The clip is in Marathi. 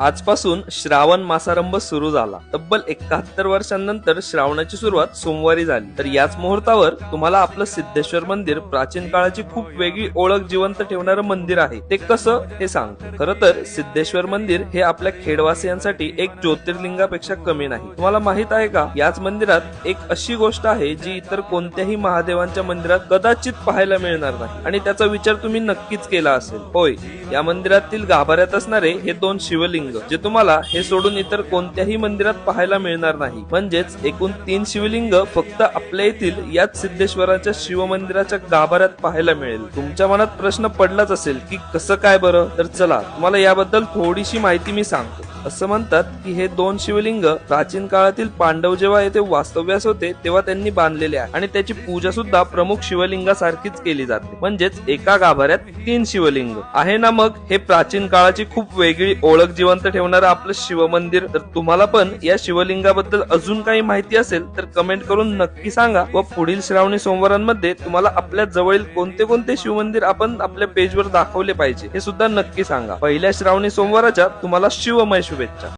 आजपासून श्रावण मासारंभ सुरू झाला. तब्बल एकाहत्तर वर्षांनंतर श्रावणाची सुरुवात सोमवारी झाली. तर याच मुहूर्तावर तुम्हाला आपलं सिद्धेश्वर मंदिर प्राचीन काळाची खूप वेगळी ओळख जिवंत ठेवणारं मंदिर आहे. ते कसं हे सांग खरं तर सिद्धेश्वर मंदिर हे आपल्या खेडवासियांसाठी एक ज्योतिर्लिंगापेक्षा कमी नाही. तुम्हाला माहीत आहे का? याच मंदिरात एक अशी गोष्ट आहे जी इतर कोणत्याही महादेवांच्या मंदिरात कदाचित पाहायला मिळणार नाही. आणि त्याचा विचार तुम्ही नक्कीच केला असेल. होय या मंदिरातील गाभाऱ्यात असणारे हे दोन शिवलिंग जे तुम्हाला हे सोडून इतर कोणत्याही मंदिरात पाहायला मिळणार नाही. म्हणजेच एकूण तीन शिवलिंग फक्त आपल्या येथील याच सिद्धेश्वराच्या शिव मंदिराच्या गाभाऱ्यात पाहायला मिळेल. तुमच्या मनात प्रश्न पडलाच असेल की कसं काय बरं? तर चला तुम्हाला याबद्दल थोडीशी माहिती मी सांगतो. असं म्हणतात की हे दोन शिवलिंग प्राचीन काळातील पांडव जेव्हा येथे वास्तव्यास होते तेव्हा त्यांनी बांधलेले आहे. आणि त्याची पूजा सुद्धा प्रमुख शिवलिंगासारखीच केली जाते. म्हणजेच एका गाभाऱ्यात तीन शिवलिंग. आहे ना मग हे प्राचीन काळाची खूप वेगळी ओळख जिवंत ठेवणारं आपलं शिवमंदिर? तर तुम्हाला पण या शिवलिंगाबद्दल अजून काही माहिती असेल तर कमेंट करून नक्की सांगा व पुढील श्रावणी सोमवारांमध्ये तुम्हाला आपल्या जवळील कोणते कोणते शिवमंदिर आपण आपल्या पेजवर दाखवले पाहिजे हे सुद्धा नक्की सांगा. पहिल्या श्रावणी सोमवाराच्या तुम्हाला शिवमय schwetta